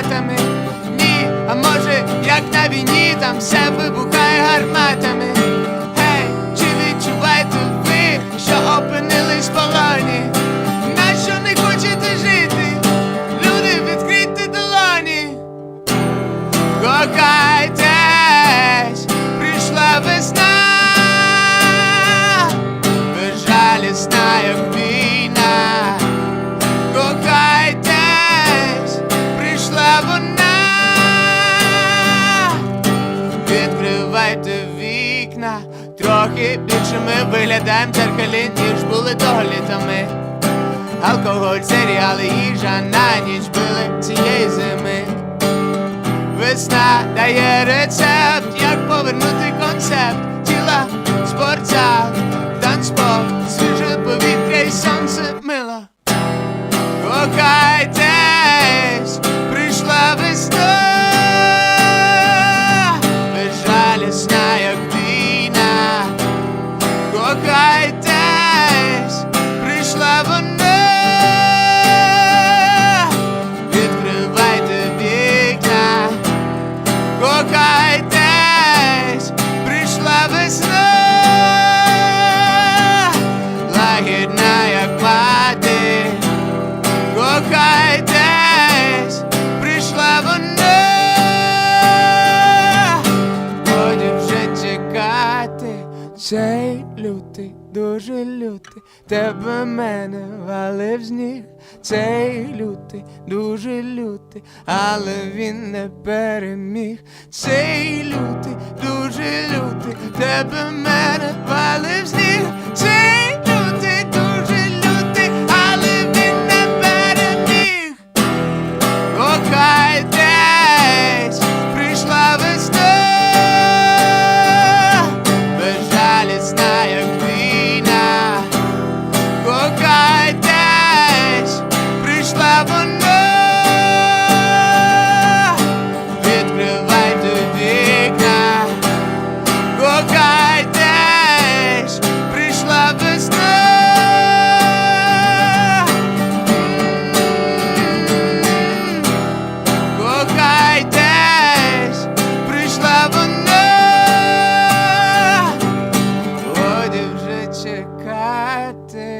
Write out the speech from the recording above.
автоматами, ні, а може, як на війні, там все вибухає гарматами. Гей, чи відчуваєте ви, що опинились в полоні? На що не хочете жити? Люди відкрийте долоні, кохайте Трохи більше ми виглядаємо в дзеркалі, ніж були того літами. Алкоголь, серіали, їжа на ніч били цієї зими. Весна дає рецепт, як повернути концепт тіла, спортзал, цей лютий, дуже лютий, тебе мене валив з ніг. цей лютий, дуже лютий, але він не переміг, цей лютий, дуже лютий, тебе мене pecate.